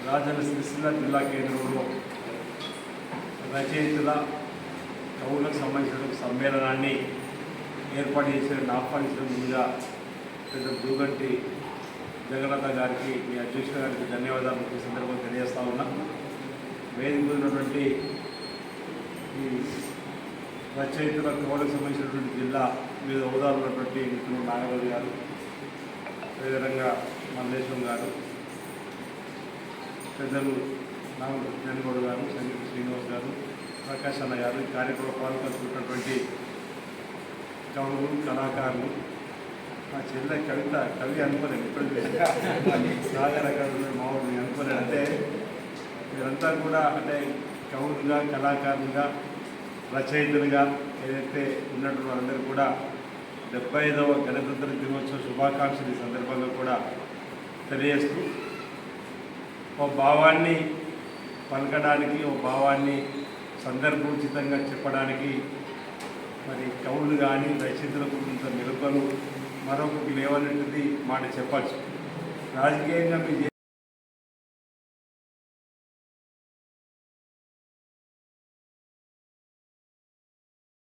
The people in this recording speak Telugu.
సిరిసిల్ల జిల్లా కేంద్రంలో రచయితల కవులకు సంబంధించిన సమ్మేళనాన్ని ఏర్పాటు చేసిన ఆహ్వానించడం ముందుగా పెద్ద దూగంటి జగన్నాథ గారికి మీ అధ్యక్షుల గారికి ధన్యవాదాలు ఈ సందర్భంగా తెలియజేస్తా ఉన్నా. వేదిక ఉన్నటువంటి ఈ రచయితల కవులకు సంబంధించినటువంటి జిల్లా వివిధ హోదాలు ఉన్నటువంటి మిత్రులు నాగరాజు గారు అదేవిధంగా మల్లేశ్వరం గారు పెద్దలు నాగ జనగౌడ్ గారు సంగీత శ్రీనివాస్ గారు ప్రకాష్ అన్న గారు ఈ కార్యక్రమ పాల్గొంటున్నటువంటి కవులు కళాకారులు మా చెల్లె కవిత కవి అనుకోలేదు ఇప్పుడు సాగర కవులు మామూలు అనుకోలేదు అంటే మీరంతా కూడా అంటే కవులుగా కళాకారులుగా రచయితలుగా ఏదైతే ఉన్నటువంటి వారందరూ కూడా డెబ్బై ఐదవ గణతంత్ర దినోత్సవ శుభాకాంక్షలు ఈ సందర్భంగా కూడా తెలియజేస్తూ ఓ భావాన్ని పలకడానికి ఓ భావాన్ని సందర్భోచితంగా చెప్పడానికి మరి కవులు కానీ రచయితలకు కొంత మెలుకలు మరొకటి లేవనట్టుది మాట చెప్పచ్చు రాజకీయంగా మీరు